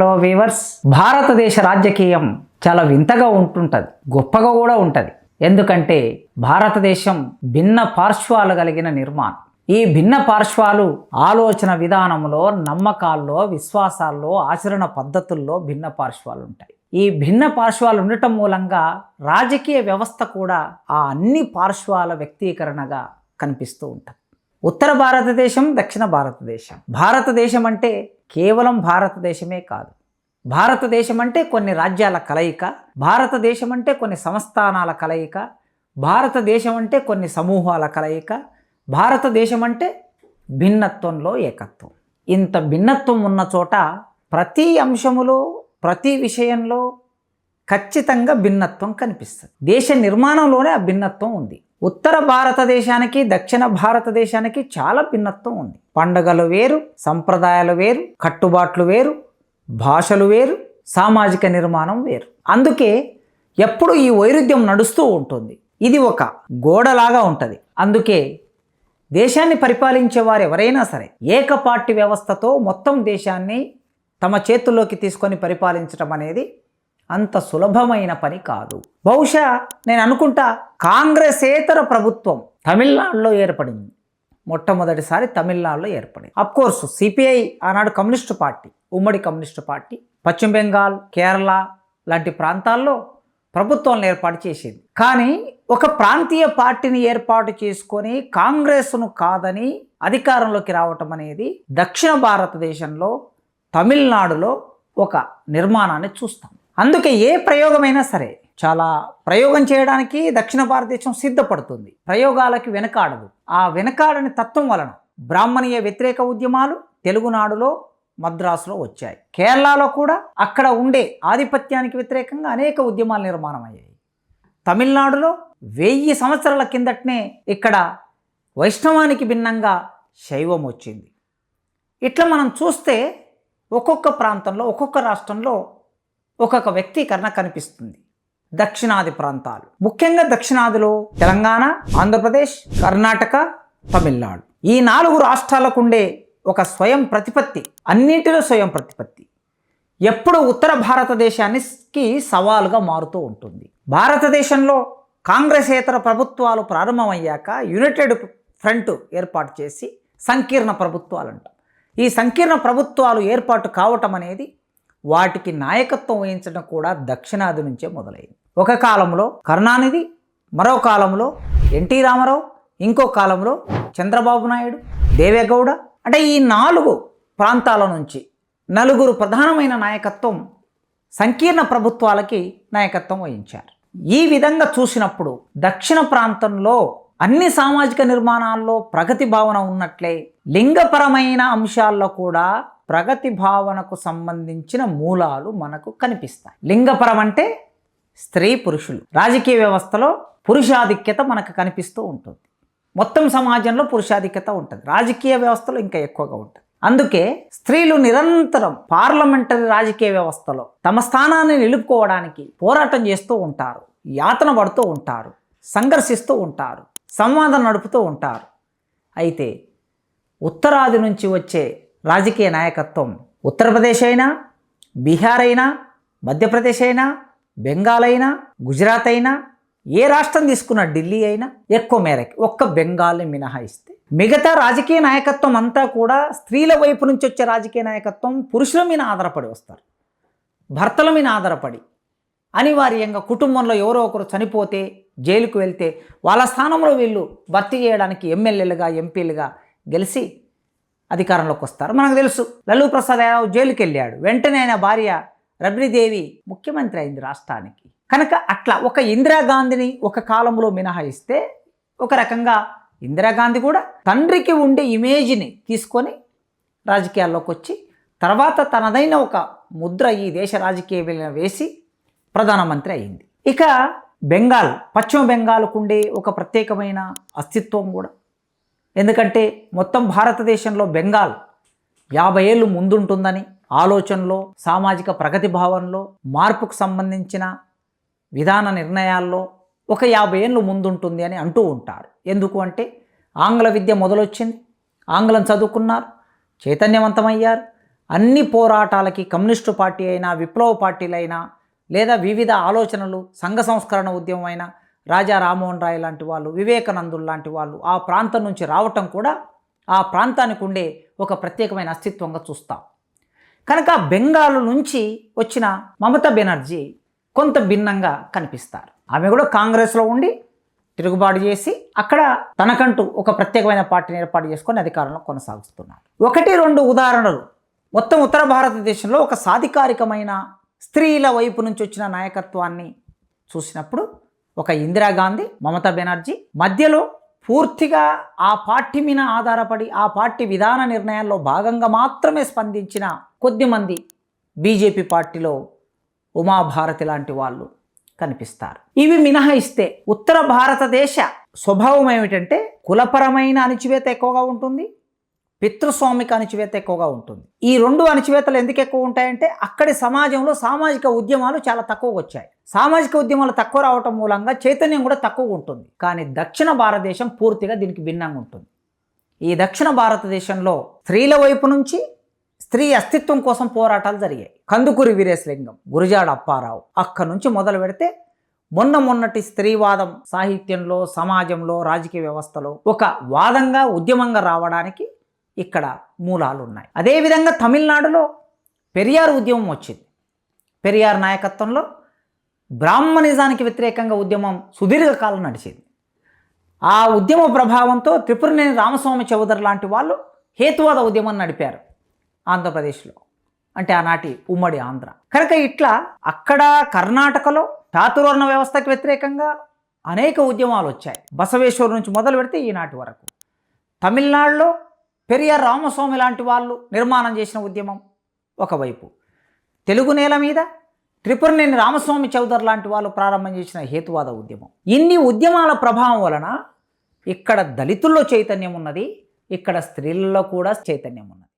Hello weavers భారతదేశ రాజకీయం చాలా వింతగా ఉంటుంటుంది గొప్పగా కూడా ఉంటుంది. ఎందుకంటే భారతదేశం భిన్న పార్శ్వాలు కలిగిన నిర్మాణం. ఈ భిన్న పార్శ్వాలు ఆలోచన విధానంలో నమ్మకాల్లో విశ్వాసాల్లో ఆచరణ పద్ధతుల్లో భిన్న పార్శ్వాలు ఉంటాయి. ఈ భిన్న పార్శ్వాలు ఉండటం మూలంగా రాజకీయ వ్యవస్థ కూడా ఆ అన్ని పార్శ్వాల వ్యక్తీకరణగా కనిపిస్తూ ఉంటుంది. ఉత్తర భారతదేశం దక్షిణ భారతదేశం. భారతదేశం అంటే కేవలం భారతదేశమే కాదు. భారతదేశం అంటే కొన్ని రాజ్యాల కలయిక భారతదేశం అంటే కొన్ని సంస్థానాల కలయిక భారతదేశం అంటే కొన్ని సమూహాల కలయిక భారతదేశం అంటే భిన్నత్వంలో ఏకత్వం. ఇంత భిన్నత్వం ఉన్న చోట ప్రతి అంశములో ప్రతి విషయంలో ఖచ్చితంగా భిన్నత్వం కనిపిస్తుంది. దేశ నిర్మాణంలోనే ఆ భిన్నత్వం ఉంది. ఉత్తర భారతదేశానికి దక్షిణ భారతదేశానికి చాలా భిన్నత్వం ఉంది. పండగలు వేరు సంప్రదాయాలు వేరు కట్టుబాట్లు వేరు భాషలు వేరు సామాజిక నిర్మాణం వేరు. అందుకే ఎప్పుడు ఈ వైరుధ్యం నడుస్తూ ఉంటుంది. ఇది ఒక గోడలాగా ఉంటుంది. అందుకే దేశాన్ని పరిపాలించే వారు ఎవరైనా సరే ఏకపార్టీ వ్యవస్థతో మొత్తం దేశాన్ని తమ చేతుల్లోకి తీసుకొని పరిపాలించడం అనేది అంత సులభమైన పని కాదు. బహుశా నేను అనుకుంటా కాంగ్రెసేతర ప్రభుత్వం తమిళనాడులో ఏర్పడింది. మొట్టమొదటిసారి తమిళనాడులో ఏర్పడింది. అఫ్కోర్స్ సిపిఐ ఆనాడు కమ్యూనిస్టు పార్టీ ఉమ్మడి కమ్యూనిస్టు పార్టీ పశ్చిమ బెంగాల్ కేరళ లాంటి ప్రాంతాల్లో ప్రభుత్వాలను ఏర్పాటు చేసింది. కానీ ఒక ప్రాంతీయ పార్టీని ఏర్పాటు చేసుకొని కాంగ్రెస్ను కాదని అధికారంలోకి రావటం అనేది దక్షిణ భారతదేశంలో తమిళనాడులో ఒక నిర్మాణాన్ని చూస్తాం. అందుకే ఏ ప్రయోగమైనా సరే చాలా ప్రయోగం చేయడానికి దక్షిణ భారతదేశం సిద్ధపడుతుంది. ప్రయోగాలకి వెనకాడదు. ఆ వెనకాడని తత్వం వలన బ్రాహ్మణీయ వ్యతిరేక ఉద్యమాలు తెలుగునాడులో మద్రాసులో వచ్చాయి. కేరళలో కూడా అక్కడ ఉండే ఆధిపత్యానికి వ్యతిరేకంగా అనేక ఉద్యమాలు నిర్మాణం అయ్యాయి తమిళనాడులో వెయ్యి సంవత్సరాల కిందటనే ఇక్కడ వైష్ణవానికి భిన్నంగా శైవం వచ్చింది. ఇట్లా మనం చూస్తే ఒక్కొక్క ప్రాంతంలో ఒక్కొక్క రాష్ట్రంలో ఒక్కొక్క వ్యక్తీకరణ కనిపిస్తుంది. దక్షిణాది ప్రాంతాలు. ముఖ్యంగా దక్షిణాదిలో తెలంగాణ ఆంధ్రప్రదేశ్ కర్ణాటక తమిళనాడు. ఈ నాలుగు రాష్ట్రాలకు ఉండే ఒక స్వయం ప్రతిపత్తి అన్నింటిలో స్వయం ప్రతిపత్తి. ఎప్పుడు ఉత్తర భారతదేశానికి సవాలుగా మారుతూ ఉంటుంది. భారతదేశంలో కాంగ్రెసేతర ప్రభుత్వాలు ప్రారంభమయ్యాక యునైటెడ్ ఫ్రంట్ ఏర్పాటు చేసి సంకీర్ణ ప్రభుత్వాలు అంటాం ఈ సంకీర్ణ ప్రభుత్వాలు ఏర్పాటు కావటం అనేది వాటికి నాయకత్వం వహించడం కూడా దక్షిణాది నుంచే మొదలైంది. ఒక కాలంలో కరుణానిధి మరో కాలంలో ఎన్టీ రామారావు ఇంకో కాలంలో చంద్రబాబు నాయుడు దేవేగౌడ అంటే ఈ నాలుగు ప్రాంతాల నుంచి నలుగురు ప్రధానమైన నాయకత్వం సంకీర్ణ ప్రభుత్వాలకి నాయకత్వం వహించారు. ఈ విధంగా చూసినప్పుడు దక్షిణ ప్రాంతంలో అన్ని సామాజిక నిర్మాణాల్లో ప్రగతి భావన ఉన్నట్లే లింగపరమైన అంశాల్లో కూడా ప్రగతి భావనకు సంబంధించిన మూలాలు మనకు కనిపిస్తాయి. లింగపరం అంటే స్త్రీ పురుషులు. రాజకీయ వ్యవస్థలో పురుషాధిక్యత మనకు కనిపిస్తూ ఉంటుంది. మొత్తం సమాజంలో పురుషాధిక్యత ఉంటుంది. రాజకీయ వ్యవస్థలో ఇంకా ఎక్కువగా ఉంటుంది. అందుకే స్త్రీలు నిరంతరం పార్లమెంటరీ రాజకీయ వ్యవస్థలో తమ స్థానాన్ని నిలుపుకోవడానికి పోరాటం చేస్తూ ఉంటారు. యాతన పడుతూ ఉంటారు. సంఘర్షిస్తూ ఉంటారు. సంవాదం నడుపుతూ ఉంటారు. అయితే ఉత్తరాది నుంచి వచ్చే రాజకీయ నాయకత్వం. ఉత్తరప్రదేశ్ అయినా బీహార్ అయినా మధ్యప్రదేశ్ అయినా బెంగాల్ అయినా గుజరాత్ అయినా ఏ రాష్ట్రం తీసుకున్న ఢిల్లీ అయినా ఎక్కువ మేరకి ఒక్క బెంగాల్ని మినహాయిస్తే. మిగతా రాజకీయ నాయకత్వం అంతా కూడా స్త్రీల వైపు నుంచి వచ్చే రాజకీయ నాయకత్వం పురుషుల మీద ఆధారపడి వస్తారు. భర్తల మీద ఆధారపడి. అనివార్యంగా కుటుంబంలో ఎవరో ఒకరు చనిపోతే జైలుకు వెళ్తే వాళ్ళ స్థానంలో వీళ్ళు భర్తీ చేయడానికి ఎమ్మెల్యేలుగా ఎంపీలుగా గెలిచి అధికారంలోకి వస్తారు. మనకు తెలుసు లల్లూ ప్రసాద్ యాదవ్ జైలుకి వెళ్ళాడు వెంటనే ఆయన భార్య రబ్రీదేవి ముఖ్యమంత్రి అయింది రాష్ట్రానికి. కనుక అట్లా ఒక ఇందిరాగాంధీని ఒక కాలంలో మినహాయిస్తే ఒక రకంగా ఇందిరాగాంధీ కూడా తండ్రికి ఉండే ఇమేజ్ని తీసుకొని రాజకీయాల్లోకి వచ్చి తర్వాత తనదైన ఒక ముద్ర ఈ దేశ రాజకీయ వేసి ప్రధానమంత్రి అయింది. ఇక బెంగాల్ పశ్చిమ బెంగాల్కు ఉండే ఒక ప్రత్యేకమైన అస్తిత్వం కూడా ఎందుకంటే మొత్తం భారతదేశంలో బెంగాల్ యాభై ఏళ్ళు ముందుంటుందని ఆలోచనలో సామాజిక ప్రగతి భావనలో మార్పుకు సంబంధించిన విధాన నిర్ణయాల్లో ఒక యాభై ఏళ్ళు ముందుంటుంది అని అంటూ ఉంటారు. ఎందుకు అంటే ఆంగ్ల విద్య మొదలొచ్చింది ఆంగ్లం చదువుకున్నారు చైతన్యవంతమయ్యారు. అన్ని పోరాటాలకి కమ్యూనిస్టు పార్టీ అయినా విప్లవ పార్టీలైనా లేదా వివిధ ఆలోచనలు సంఘ సంస్కరణ ఉద్యమం అయినా రాజా రామ్మోహన్ రాయ్ లాంటి వాళ్ళు వివేకానందులు లాంటి వాళ్ళు ఆ ప్రాంతం నుంచి రావటం కూడా ఆ ప్రాంతానికి ఉండే ఒక ప్రత్యేకమైన అస్తిత్వంగా చూస్తాం. కనుక బెంగాల్ నుంచి వచ్చిన మమతా బెనర్జీ కొంత భిన్నంగా కనిపిస్తారు. ఆమె కూడా కాంగ్రెస్లో ఉండి తిరుగుబాటు చేసి అక్కడ తనకంటూ ఒక ప్రత్యేకమైన పార్టీని ఏర్పాటు చేసుకొని అధికారంలో కొనసాగుతున్నారు. ఒకటి రెండు ఉదాహరణలు. మొత్తం ఉత్తర భారతదేశంలో ఒక సాధికారికమైన స్త్రీల వైపు నుంచి వచ్చిన నాయకత్వాన్ని చూసినప్పుడు ఒక ఇందిరాగాంధీ మమతా బెనర్జీ మధ్యలో పూర్తిగా ఆ పార్టీ మీద ఆధారపడి ఆ పార్టీ విధాన నిర్ణయాల్లో భాగంగా మాత్రమే స్పందించిన కొద్దిమంది బీజేపీ పార్టీలో ఉమాభారతి లాంటి వాళ్ళు కనిపిస్తారు. ఇవి మినహాయిస్తే ఉత్తర భారతదేశ స్వభావం ఏమిటంటే కులపరమైన అణిచివేత ఎక్కువగా ఉంటుంది పితృస్వామిక అణిచివేత ఎక్కువగా ఉంటుంది. ఈ రెండు అణిచివేతలు ఎందుకు ఎక్కువ ఉంటాయంటే అక్కడి సమాజంలో సామాజిక ఉద్యమాలు చాలా తక్కువగా వచ్చాయి. సామాజిక ఉద్యమాలు తక్కువ రావటం మూలంగా చైతన్యం కూడా తక్కువగా ఉంటుంది. కానీ దక్షిణ భారతదేశం పూర్తిగా దీనికి భిన్నంగా ఉంటుంది. ఈ దక్షిణ భారతదేశంలో స్త్రీల వైపు నుంచి స్త్రీ అస్తిత్వం కోసం పోరాటాలు జరిగాయి. కందుకూరి వీరేశలింగం గురుజాడ అప్పారావు అక్కడి నుంచి మొదలు పెడితే మొన్న మొన్నటి స్త్రీవాదం సాహిత్యంలో సమాజంలో రాజకీయ వ్యవస్థలో ఒక వాదంగా ఉద్యమంగా రావడానికి ఇక్కడ మూలాలు ఉన్నాయి అదేవిధంగా తమిళనాడులో పెరియార్ ఉద్యమం వచ్చింది. పెరియార్ నాయకత్వంలో బ్రాహ్మణిజానికి వ్యతిరేకంగా ఉద్యమం సుదీర్ఘకాలం నడిచింది. ఆ ఉద్యమ ప్రభావంతో త్రిపురనేని రామస్వామి చౌదరి లాంటి వాళ్ళు హేతువాద ఉద్యమం నడిపారు ఆంధ్రప్రదేశ్లో. అంటే ఆనాటి ఉమ్మడి ఆంధ్ర. కనుక ఇట్లా అక్కడ కర్ణాటకలో చాతుర్వర్ణ వ్యవస్థకి వ్యతిరేకంగా అనేక ఉద్యమాలు వచ్చాయి. బసవేశ్వర్ నుంచి మొదలు పెడితే ఈనాటి వరకు. తమిళనాడులో పెరియార్ రామస్వామి లాంటి వాళ్ళు నిర్మాణం చేసిన ఉద్యమం ఒకవైపు. తెలుగు నేల మీద త్రిపురనేని రామస్వామి చౌదరి లాంటి వాళ్ళు ప్రారంభం చేసిన హేతువాద ఉద్యమం. ఇన్ని ఉద్యమాల ప్రభావం వలన ఇక్కడ దళితుల్లో చైతన్యం ఉన్నది ఇక్కడ స్త్రీలలో కూడా చైతన్యం ఉన్నది.